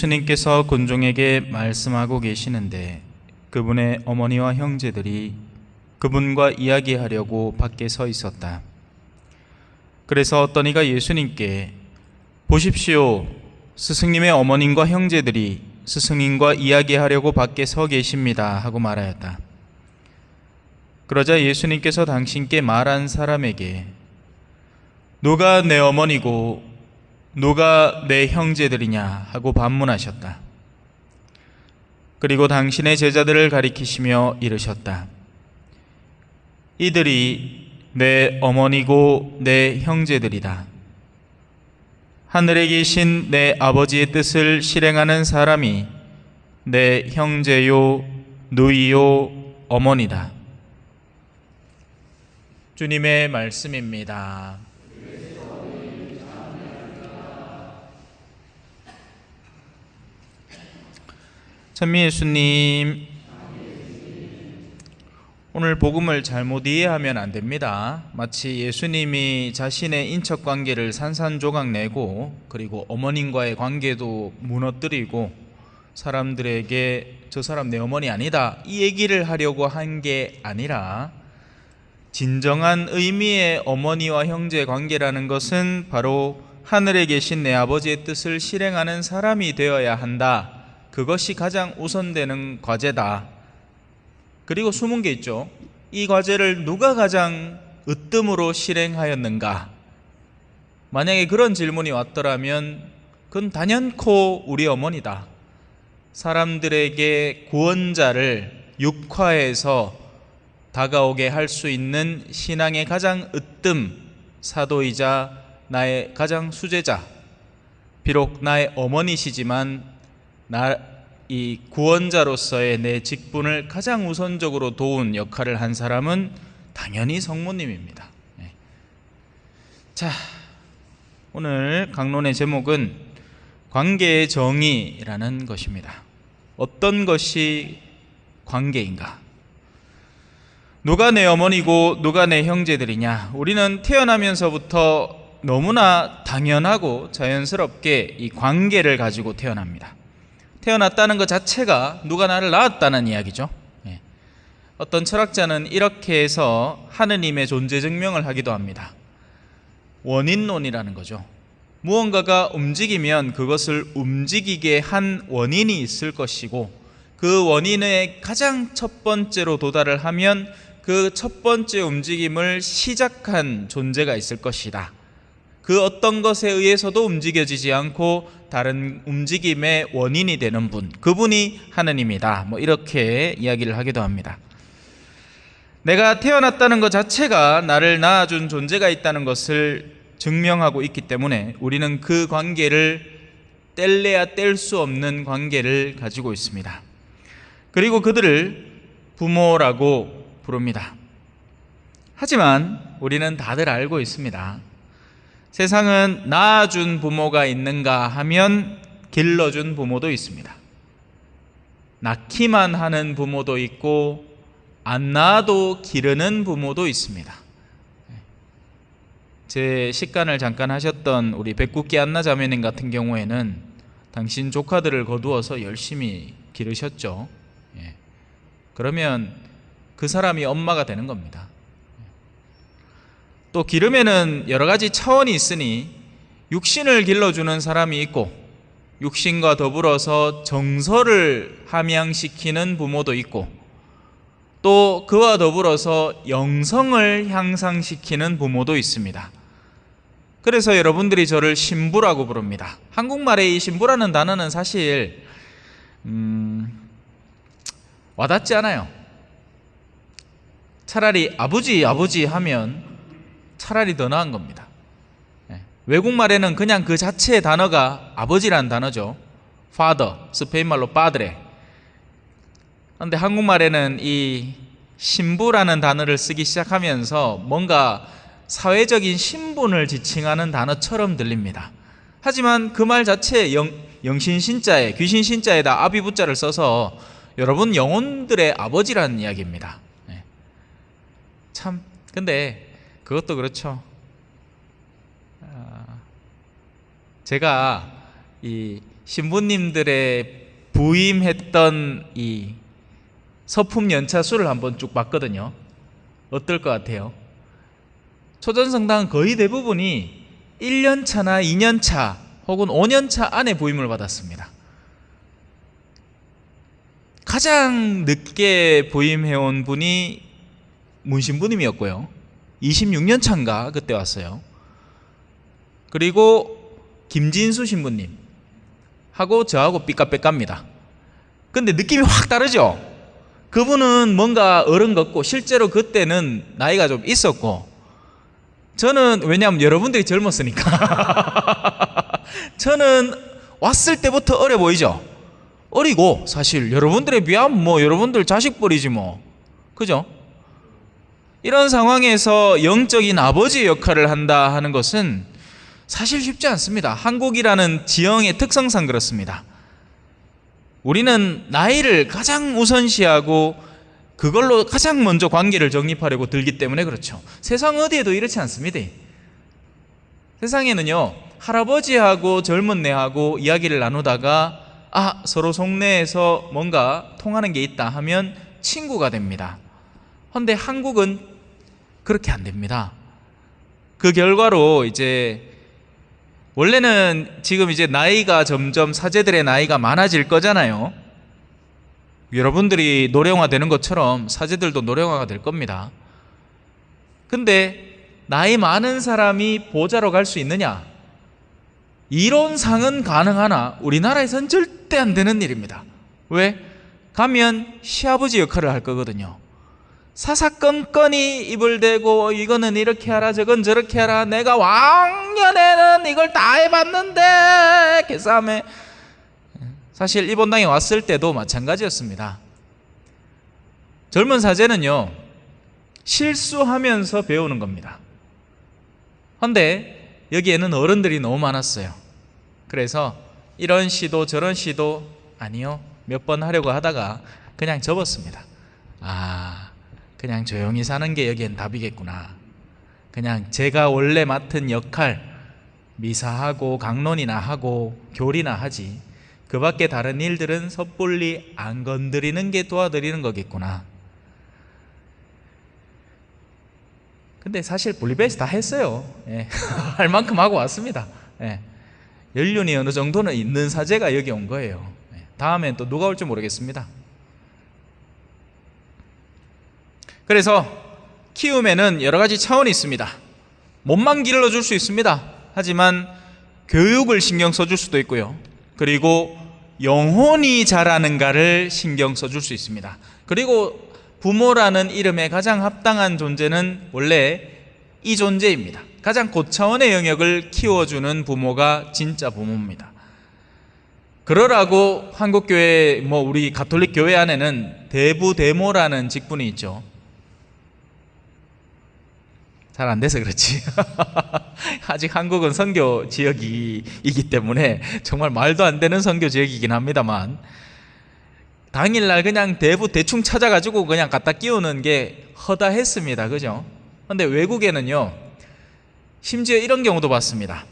예수님께서 군종에게 말씀하고 계시는데 그분의 어머니와 형제들이 그분과 이야기하려고 밖에 서 있었다. 그래서 어떤 이가 예수님께 보십시오. 스승님의 어머님과 형제들이 스승님과 이야기하려고 밖에 서 계십니다. 하고 말하였다. 그러자 예수님께서 당신께 말한 사람에게 누가 내 어머니고 누가 내 형제들이냐 하고 반문하셨다. 그리고 당신의 제자들을 가리키시며 이르셨다. 이들이 내 어머니고 내 형제들이다. 하늘에 계신 내 아버지의 뜻을 실행하는 사람이 내 형제요, 누이요, 어머니다. 주님의 말씀입니다. 찬미 예수님, 오늘 복음을 잘못 이해하면 안 됩니다. 마치 예수님이 자신의 인척 관계를 산산조각 내고 그리고 어머님과의 관계도 무너뜨리고 사람들에게 저 사람 내 어머니 아니다 이 얘기를 하려고 한 게 아니라 진정한 의미의 어머니와 형제 관계라는 것은 바로 하늘에 계신 내 아버지의 뜻을 실행하는 사람이 되어야 한다. 그것이 가장 우선되는 과제다. 그리고 숨은 게 있죠. 이 과제를 누가 가장 으뜸으로 실행하였는가? 만약에 그런 질문이 왔더라면 그건 단연코 우리 어머니다. 사람들에게 구원자를 육화해서 다가오게 할 수 있는 신앙의 가장 으뜸 사도이자 나의 가장 수제자. 비록 나의 어머니시지만 나 이 구원자로서의 내 직분을 가장 우선적으로 도운 역할을 한 사람은 당연히 성모님입니다. 네. 자, 오늘 강론의 제목은 관계의 정의라는 것입니다. 어떤 것이 관계인가? 누가 내 어머니고 누가 내 형제들이냐? 우리는 태어나면서부터 너무나 당연하고 자연스럽게 이 관계를 가지고 태어납니다. 태어났다는 것 자체가 누가 나를 낳았다는 이야기죠. 예. 어떤 철학자는 이렇게 해서 하느님의 존재 증명을 하기도 합니다. 원인론이라는 거죠. 무언가가 움직이면 그것을 움직이게 한 원인이 있을 것이고 그 원인의 가장 첫 번째로 도달을 하면 그 첫 번째 움직임을 시작한 존재가 있을 것이다. 그 어떤 것에 의해서도 움직여지지 않고 다른 움직임의 원인이 되는 분, 그분이 하느님이다. 뭐 이렇게 이야기를 하기도 합니다. 내가 태어났다는 것 자체가 나를 낳아준 존재가 있다는 것을 증명하고 있기 때문에 우리는 그 관계를 뗄래야 뗄 수 없는 관계를 가지고 있습니다. 그리고 그들을 부모라고 부릅니다. 하지만 우리는 다들 알고 있습니다. 세상은 낳아준 부모가 있는가 하면 길러준 부모도 있습니다. 낳기만 하는 부모도 있고 안 낳아도 기르는 부모도 있습니다. 제 식간을 잠깐 하셨던 우리 백국기 안나 자매님 같은 경우에는 당신 조카들을 거두어서 열심히 기르셨죠. 예. 그러면 그 사람이 엄마가 되는 겁니다. 또 기름에는 여러 가지 차원이 있으니 육신을 길러주는 사람이 있고 육신과 더불어서 정서를 함양시키는 부모도 있고 또 그와 더불어서 영성을 향상시키는 부모도 있습니다. 그래서 여러분들이 저를 신부라고 부릅니다. 한국말의 이 신부라는 단어는 사실 음, 와닿지 않아요. 차라리 아버지 아버지 하면 차라리 더 나은 겁니다. 예. 외국말에는 그냥 그 자체의 단어가 아버지라는 단어죠. father, 스페인말로 padre. 그런데 한국말에는 이 신부라는 단어를 쓰기 시작하면서 뭔가 사회적인 신분을 지칭하는 단어처럼 들립니다. 하지만 그 말 자체에 영, 영신 신자에 귀신 신자에다 아비 부자를 써서 여러분 영혼들의 아버지라는 이야기입니다. 네. 참 근데 그것도 그렇죠. 아, 제가 이 신부님들의 부임했던 이 서품 연차 수를 한번 쭉 봤거든요. 어떨 것 같아요? 초전성당은 거의 대부분이 1년 차나 2년 차 혹은 5년 차 안에 부임을 받았습니다. 가장 늦게 부임해온 분이 문신부님이었고요. 26년 차인가 그때 왔어요. 그리고 김진수 신부님 하고 저하고 삐까빼까입니다. 근데 느낌이 확 다르죠? 그분은 뭔가 어른 같고 실제로 그때는 나이가 좀 있었고 저는 왜냐하면 여러분들이 젊었으니까 저는 왔을 때부터 어려 보이죠? 어리고 사실 여러분들에 비하면 뭐 여러분들 자식뻘이지 뭐 그죠? 이런 상황에서 영적인 아버지의 역할을 한다 하는 것은 사실 쉽지 않습니다. 한국이라는 지형의 특성상 그렇습니다. 우리는 나이를 가장 우선시하고 그걸로 가장 먼저 관계를 정립하려고 들기 때문에 그렇죠. 세상 어디에도 이렇지 않습니다. 세상에는요, 할아버지하고 젊은 내하고 이야기를 나누다가 아, 서로 속내에서 뭔가 통하는 게 있다 하면 친구가 됩니다. 근데 한국은 그렇게 안 됩니다. 그 결과로 이제 원래는 지금 이제 나이가 점점 사제들의 나이가 많아질 거잖아요. 여러분들이 노령화 되는 것처럼 사제들도 노령화가 될 겁니다. 근데 나이 많은 사람이 보좌로 갈 수 있느냐? 이론상은 가능하나 우리나라에선 절대 안 되는 일입니다. 왜? 가면 시아버지 역할을 할 거거든요. 사사건건이 입을 대고 이거는 이렇게 하라 저건 저렇게 하라 내가 왕년에는 이걸 다 해봤는데 개싸움에 사실 일본당에 왔을 때도 마찬가지였습니다. 젊은 사제는요 실수하면서 배우는 겁니다. 근데 여기에는 어른들이 너무 많았어요. 그래서 이런 시도 저런 시도 아니요 몇 번 하려고 하다가 그냥 접었습니다. 아 그냥 조용히 사는 게 여기엔 답이겠구나. 그냥 제가 원래 맡은 역할 미사하고 강론이나 하고 교리나 하지. 그 밖에 다른 일들은 섣불리 안 건드리는 게 도와드리는 거겠구나. 근데 사실 분리배에서 다 했어요. 예. 할 만큼 하고 왔습니다. 예. 연륜이 어느 정도는 있는 사제가 여기 온 거예요. 예. 다음엔 또 누가 올지 모르겠습니다. 그래서 키움에는 여러 가지 차원이 있습니다. 몸만 길러줄 수 있습니다. 하지만 교육을 신경 써줄 수도 있고요. 그리고 영혼이 자라는가를 신경 써줄 수 있습니다. 그리고 부모라는 이름에 가장 합당한 존재는 원래 이 존재입니다. 가장 고차원의 영역을 키워주는 부모가 진짜 부모입니다. 그러라고 한국교회, 뭐 우리 가톨릭 교회 안에는 대부대모라는 직분이 있죠. 잘 안 돼서 그렇지. 아직 한국은 선교 지역이기 때문에 정말 말도 안 되는 선교 지역이긴 합니다만 당일날 그냥 대부 대충 찾아가지고 그냥 갖다 끼우는 게 허다했습니다. 그죠? 근데 외국에는요, 심지어 이런 경우도 봤습니다.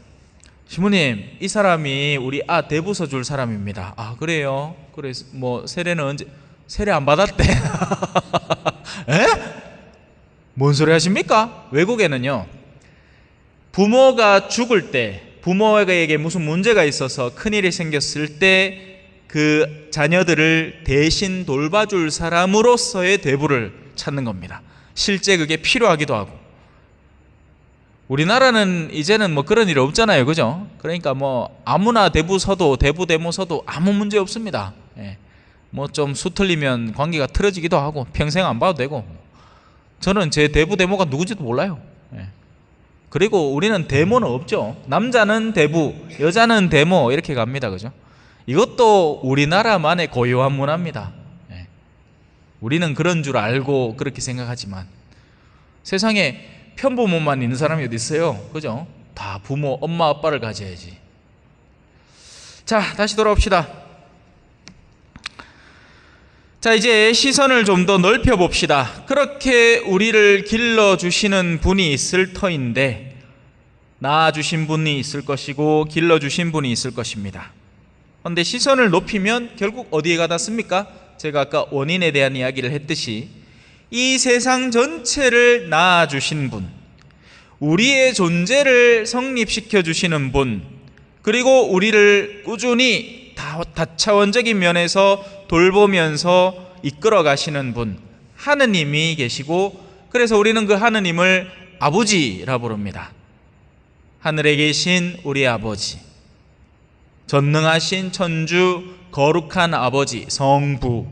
시모님, 이 사람이 우리 아 대부서 줄 사람입니다. 아 그래요? 그래 뭐 세례는 언제 세례 안 받았대? 에? 뭔 소리 하십니까? 외국에는요, 부모가 죽을 때, 부모에게 무슨 문제가 있어서 큰일이 생겼을 때, 그 자녀들을 대신 돌봐줄 사람으로서의 대부를 찾는 겁니다. 실제 그게 필요하기도 하고. 우리나라는 이제는 뭐 그런 일 없잖아요. 그죠? 그러니까 뭐 아무나 대부 서도, 대부 대모 서도 아무 문제 없습니다. 예. 뭐좀 수틀리면 관계가 틀어지기도 하고 평생 안 봐도 되고 저는 제 대부 대모가 누군지도 몰라요. 예. 그리고 우리는 대모는 없죠. 남자는 대부, 여자는 대모 이렇게 갑니다. 그죠? 이것도 우리나라만의 고유한 문화입니다. 예. 우리는 그런 줄 알고 그렇게 생각하지만 세상에 편부모만 있는 사람이 어디 있어요? 그죠? 다 부모, 엄마, 아빠를 가져야지. 자, 다시 돌아옵시다. 자, 이제 시선을 좀 더 넓혀 봅시다. 그렇게 우리를 길러 주시는 분이 있을 터인데 낳아 주신 분이 있을 것이고 길러 주신 분이 있을 것입니다. 그런데 시선을 높이면 결국 어디에 가다 씁니까? 제가 아까 원인에 대한 이야기를 했듯이 이 세상 전체를 낳아주신 분, 우리의 존재를 성립시켜 주시는 분, 그리고 우리를 꾸준히 다, 다차원적인 면에서 돌보면서 이끌어 가시는 분, 하느님이 계시고, 그래서 우리는 그 하느님을 아버지라 부릅니다. 하늘에 계신 우리 아버지, 전능하신 천주, 거룩한 아버지, 성부.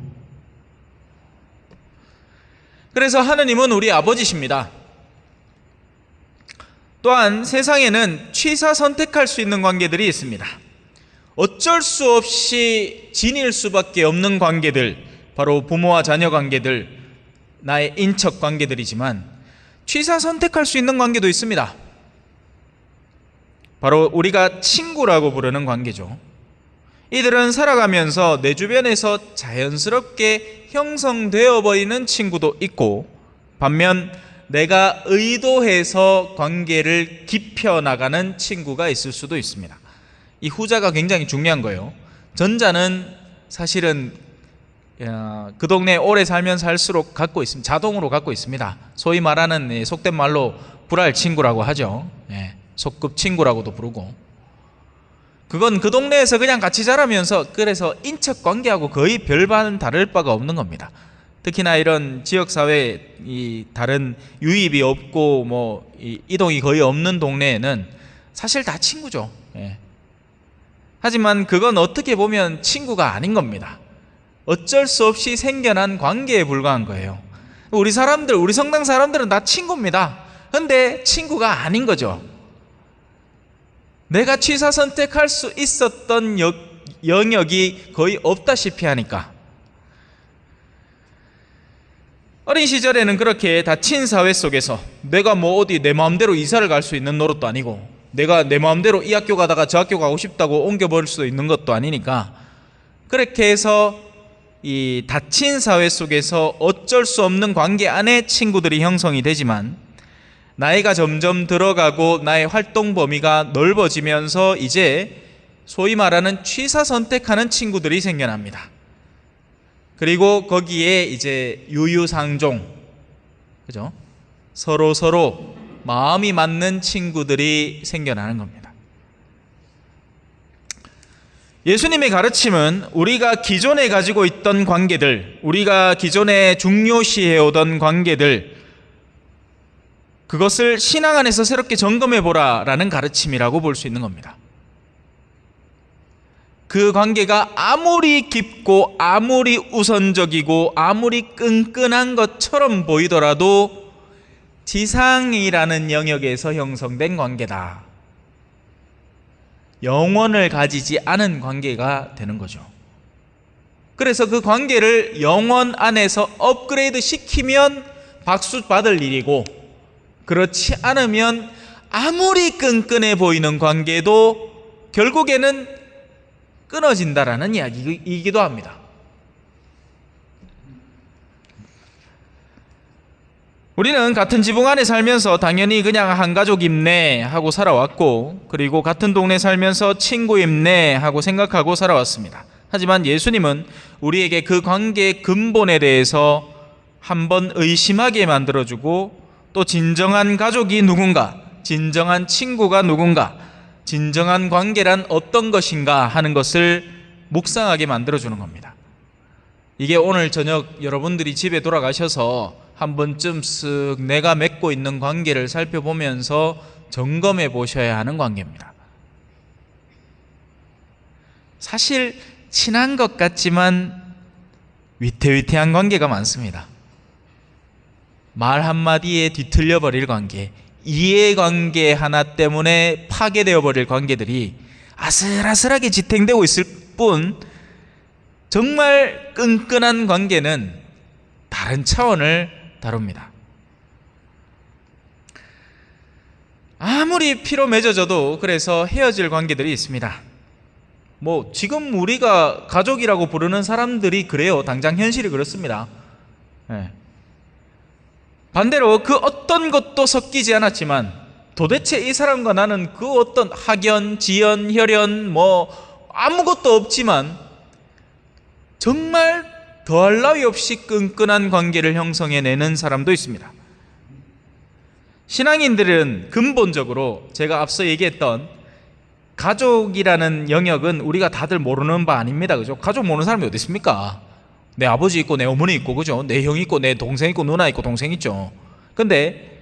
그래서 하느님은 우리 아버지십니다. 또한 세상에는 취사 선택할 수 있는 관계들이 있습니다. 어쩔 수 없이 지닐 수밖에 없는 관계들, 바로 부모와 자녀 관계들, 나의 인척 관계들이지만 취사 선택할 수 있는 관계도 있습니다. 바로 우리가 친구라고 부르는 관계죠. 이들은 살아가면서 내 주변에서 자연스럽게 형성되어 버리는 친구도 있고 반면 내가 의도해서 관계를 깊혀 나가는 친구가 있을 수도 있습니다. 이 후자가 굉장히 중요한 거예요. 전자는 사실은 야, 그 동네에 오래 살면 살수록 갖고 있습니다. 자동으로 갖고 있습니다. 소위 말하는 예, 속된 말로 불알 친구라고 하죠. 예, 속급 친구라고도 부르고. 그건 그 동네에서 그냥 같이 자라면서 그래서 인척 관계하고 거의 별반 다를 바가 없는 겁니다. 특히나 이런 지역 사회 이 다른 유입이 없고 뭐 이, 이동이 거의 없는 동네에는 사실 다 친구죠. 예. 하지만 그건 어떻게 보면 친구가 아닌 겁니다. 어쩔 수 없이 생겨난 관계에 불과한 거예요. 우리 사람들, 우리 성당 사람들은 다 친구입니다. 근데 친구가 아닌 거죠. 내가 취사 선택할 수 있었던 여, 영역이 거의 없다시피 하니까. 어린 시절에는 그렇게 다친 사회 속에서 내가 뭐 어디 내 마음대로 이사를 갈 수 있는 노릇도 아니고 내가 내 마음대로 이 학교 가다가 저 학교 가고 싶다고 옮겨버릴 수도 있는 것도 아니니까 그렇게 해서 이 다친 사회 속에서 어쩔 수 없는 관계 안에 친구들이 형성이 되지만 나이가 점점 들어가고 나의 활동 범위가 넓어지면서 이제 소위 말하는 취사 선택하는 친구들이 생겨납니다. 그리고 거기에 이제 유유상종, 그죠? 서로 서로 마음이 맞는 친구들이 생겨나는 겁니다. 예수님의 가르침은 우리가 기존에 가지고 있던 관계들, 우리가 기존에 중요시해 오던 관계들, 그것을 신앙 안에서 새롭게 점검해 보라라는 가르침이라고 볼 수 있는 겁니다. 그 관계가 아무리 깊고 아무리 우선적이고 아무리 끈끈한 것처럼 보이더라도 지상이라는 영역에서 형성된 관계다. 영원을 가지지 않은 관계가 되는 거죠. 그래서 그 관계를 영원 안에서 업그레이드 시키면 박수 받을 일이고 그렇지 않으면 아무리 끈끈해 보이는 관계도 결국에는 끊어진다라는 이야기이기도 합니다. 우리는 같은 지붕 안에 살면서 당연히 그냥 한 가족 입네 하고 살아왔고, 그리고 같은 동네 살면서 친구 입네 하고 생각하고 살아왔습니다. 하지만 예수님은 우리에게 그 관계의 근본에 대해서 한번 의심하게 만들어주고, 또 진정한 가족이 누군가, 진정한 친구가 누군가, 진정한 관계란 어떤 것인가 하는 것을 묵상하게 만들어주는 겁니다. 이게 오늘 저녁 여러분들이 집에 돌아가셔서 한 번쯤 쓱 내가 맺고 있는 관계를 살펴보면서 점검해 보셔야 하는 관계입니다. 사실 친한 것 같지만 위태위태한 관계가 많습니다. 말 한마디에 뒤틀려 버릴 관계, 이해관계 하나 때문에 파괴되어 버릴 관계들이 아슬아슬하게 지탱되고 있을 뿐 정말 끈끈한 관계는 다른 차원을 다룹니다. 아무리 피로 맺어져도 그래서 헤어질 관계들이 있습니다. 뭐 지금 우리가 가족이라고 부르는 사람들이 그래요. 당장 현실이 그렇습니다. 네. 반대로 그 어떤 것도 섞이지 않았지만 도대체 이 사람과 나는 그 어떤 학연, 지연, 혈연, 뭐 아무것도 없지만 정말 더할 나위 없이 끈끈한 관계를 형성해내는 사람도 있습니다. 신앙인들은 근본적으로 제가 앞서 얘기했던 가족이라는 영역은 우리가 다들 모르는 바 아닙니다. 그죠? 가족 모르는 사람이 어디 있습니까? 내 아버지 있고 내 어머니 있고 그죠? 내 형 있고 내 동생 있고 누나 있고 동생 있죠. 근데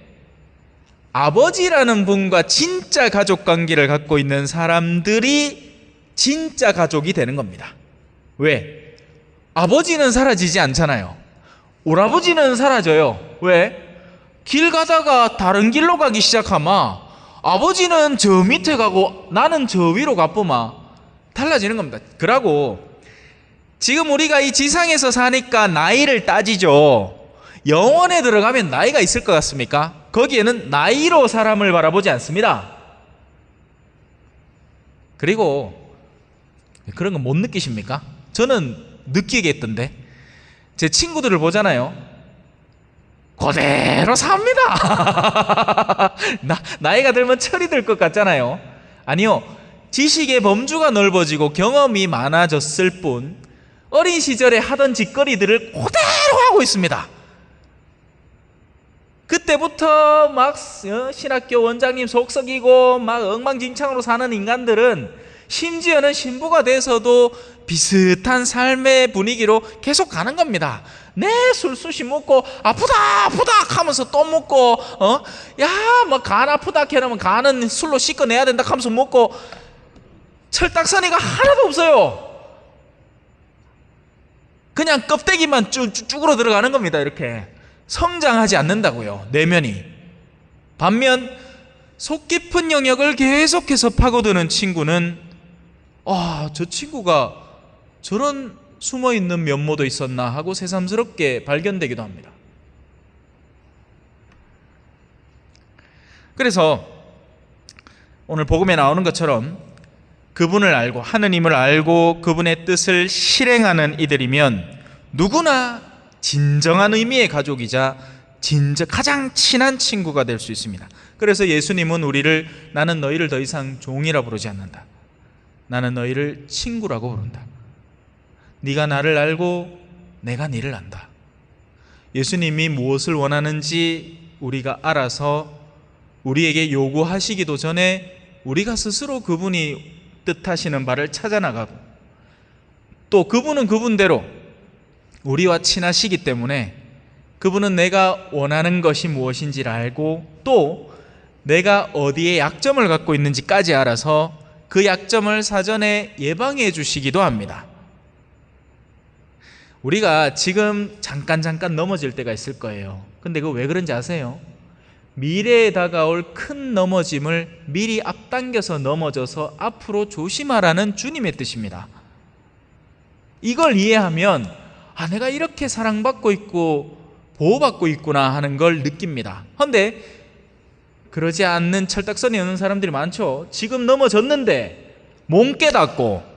아버지라는 분과 진짜 가족 관계를 갖고 있는 사람들이 진짜 가족이 되는 겁니다. 왜? 아버지는 사라지지 않잖아요. 오라버지는 사라져요. 왜? 길 가다가 다른 길로 가기 시작하마 아버지는 저 밑에 가고 나는 저 위로 가보마 달라지는 겁니다. 그러고 지금 우리가 이 지상에서 사니까 나이를 따지죠. 영원에 들어가면 나이가 있을 것 같습니까? 거기에는 나이로 사람을 바라보지 않습니다. 그리고 그런 거 못 느끼십니까? 저는 느끼겠던데 제 친구들을 보잖아요. 그대로 삽니다. 나, 나이가 들면 철이 들 것 같잖아요. 아니요. 지식의 범주가 넓어지고 경험이 많아졌을 뿐 어린 시절에 하던 짓거리들을 그대로 하고 있습니다. 그때부터 막 어, 신학교 원장님 속썩이고 막 엉망진창으로 사는 인간들은 심지어는 신부가 돼서도 비슷한 삶의 분위기로 계속 가는 겁니다. 내 술수시 먹고 아프다 아프다 하면서 또 먹고 어 야뭐 간 아프다 캐러면 간은 술로 씻어내야 된다 하면서 먹고 철딱서니가 하나도 없어요. 그냥 껍데기만 쭉, 쭉으로 들어가는 겁니다. 이렇게 성장하지 않는다고요. 내면이 반면 속 깊은 영역을 계속해서 파고드는 친구는 아, 저 친구가 저런 숨어 있는 면모도 있었나 하고 새삼스럽게 발견되기도 합니다. 그래서 오늘 복음에 나오는 것처럼 그분을 알고 하느님을 알고 그분의 뜻을 실행하는 이들이면 누구나 진정한 의미의 가족이자 진정 가장 친한 친구가 될 수 있습니다. 그래서 예수님은 우리를 나는 너희를 더 이상 종이라 부르지 않는다. 나는 너희를 친구라고 부른다. 네가 나를 알고 내가 네를 안다. 예수님이 무엇을 원하는지 우리가 알아서 우리에게 요구하시기도 전에 우리가 스스로 그분이 뜻하시는 바를 찾아 나가고 또 그분은 그분대로 우리와 친하시기 때문에 그분은 내가 원하는 것이 무엇인지를 알고 또 내가 어디에 약점을 갖고 있는지까지 알아서 그 약점을 사전에 예방해 주시기도 합니다. 우리가 지금 잠깐 잠깐 넘어질 때가 있을 거예요. 근데 그거 왜 그런지 아세요? 미래에 다가올 큰 넘어짐을 미리 앞당겨서 넘어져서 앞으로 조심하라는 주님의 뜻입니다. 이걸 이해하면 아 내가 이렇게 사랑받고 있고 보호받고 있구나 하는 걸 느낍니다. 그런데 그러지 않는 철딱선이 없는 사람들이 많죠. 지금 넘어졌는데 몸 깨닫고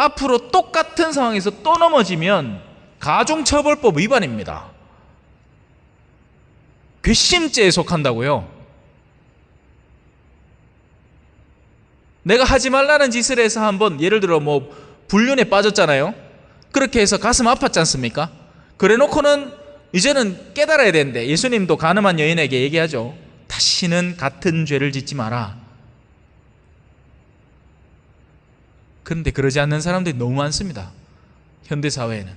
앞으로 똑같은 상황에서 또 넘어지면 가중처벌법 위반입니다. 괘씸죄에 속한다고요. 내가 하지 말라는 짓을 해서 한번 예를 들어 뭐 불륜에 빠졌잖아요. 그렇게 해서 가슴 아팠지 않습니까? 그래 놓고는 이제는 깨달아야 되는데 예수님도 가늠한 여인에게 얘기하죠. 다시는 같은 죄를 짓지 마라. 그런데 그러지 않는 사람들이 너무 많습니다. 현대 사회에는.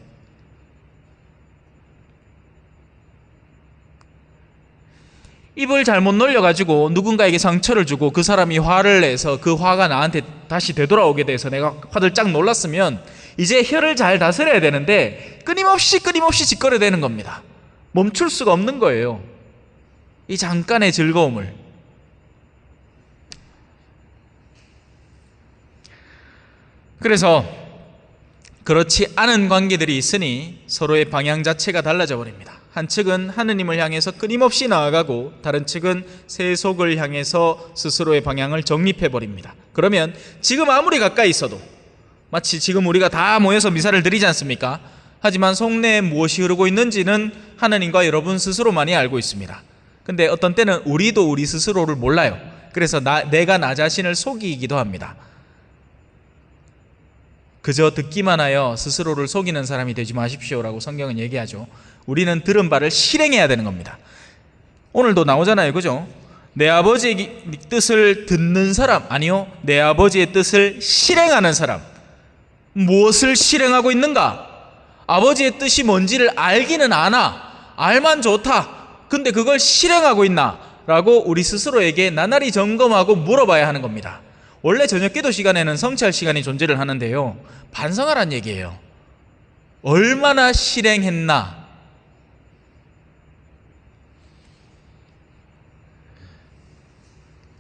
입을 잘못 놀려가지고 누군가에게 상처를 주고 그 사람이 화를 내서 그 화가 나한테 다시 되돌아오게 돼서 내가 화들짝 놀랐으면 이제 혀를 잘 다스려야 되는데 끊임없이 끊임없이 짓거려 대는 겁니다. 멈출 수가 없는 거예요. 이 잠깐의 즐거움을. 그래서 그렇지 않은 관계들이 있으니 서로의 방향 자체가 달라져 버립니다. 한 측은 하느님을 향해서 끊임없이 나아가고 다른 측은 세속을 향해서 스스로의 방향을 정립해 버립니다. 그러면 지금 아무리 가까이 있어도 마치 지금 우리가 다 모여서 미사를 드리지 않습니까? 하지만 속내에 무엇이 흐르고 있는지는 하느님과 여러분 스스로만이 알고 있습니다. 근데 어떤 때는 우리도 우리 스스로를 몰라요. 그래서 나, 내가 나 자신을 속이기도 합니다. 그저 듣기만 하여 스스로를 속이는 사람이 되지 마십시오라고 성경은 얘기하죠. 우리는 들은 바를 실행해야 되는 겁니다. 오늘도 나오잖아요. 그죠? 내 아버지의 뜻을 듣는 사람, 아니요. 내 아버지의 뜻을 실행하는 사람. 무엇을 실행하고 있는가? 아버지의 뜻이 뭔지를 알기는 아나. 알만 좋다. 근데 그걸 실행하고 있나? 라고 우리 스스로에게 나날이 점검하고 물어봐야 하는 겁니다. 원래 저녁 기도 시간에는 성취할 시간이 존재를 하는데요. 반성하란 얘기예요. 얼마나 실행했나?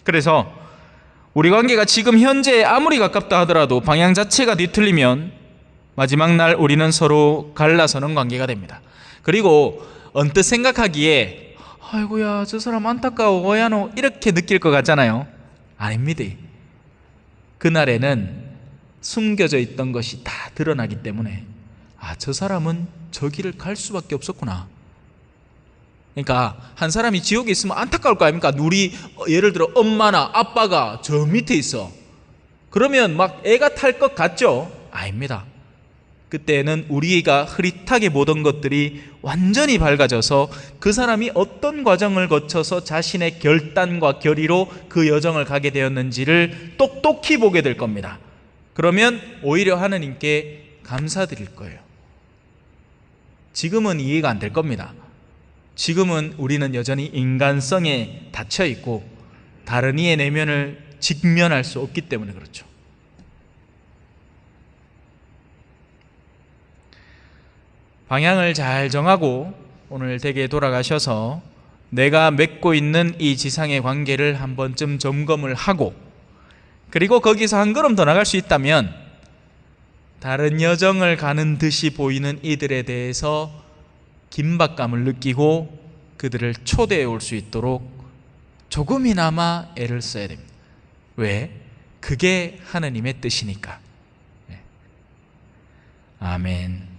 그래서 우리 관계가 지금 현재 아무리 가깝다 하더라도 방향 자체가 뒤틀리면 마지막 날 우리는 서로 갈라서는 관계가 됩니다. 그리고 언뜻 생각하기에 아이고야 저 사람 안타까워 뭐야노 이렇게 느낄 것 같잖아요. 아닙니다. 그날에는 숨겨져 있던 것이 다 드러나기 때문에 아 저 사람은 저 길을 갈 수밖에 없었구나. 그러니까 한 사람이 지옥에 있으면 안타까울 거 아닙니까? 우리 어, 예를 들어 엄마나 아빠가 저 밑에 있어. 그러면 막 애가 탈 것 같죠? 아닙니다. 그때는 우리가 흐릿하게 보던 것들이 완전히 밝아져서 그 사람이 어떤 과정을 거쳐서 자신의 결단과 결의로 그 여정을 가게 되었는지를 똑똑히 보게 될 겁니다. 그러면 오히려 하느님께 감사드릴 거예요. 지금은 이해가 안 될 겁니다. 지금은 우리는 여전히 인간성에 닫혀 있고 다른 이의 내면을 직면할 수 없기 때문에 그렇죠. 방향을 잘 정하고 오늘 댁에 돌아가셔서 내가 맺고 있는 이 지상의 관계를 한 번쯤 점검을 하고 그리고 거기서 한 걸음 더 나갈 수 있다면 다른 여정을 가는 듯이 보이는 이들에 대해서 긴박감을 느끼고 그들을 초대해 올 수 있도록 조금이나마 애를 써야 됩니다. 왜? 그게 하나님의 뜻이니까. 네. 아멘.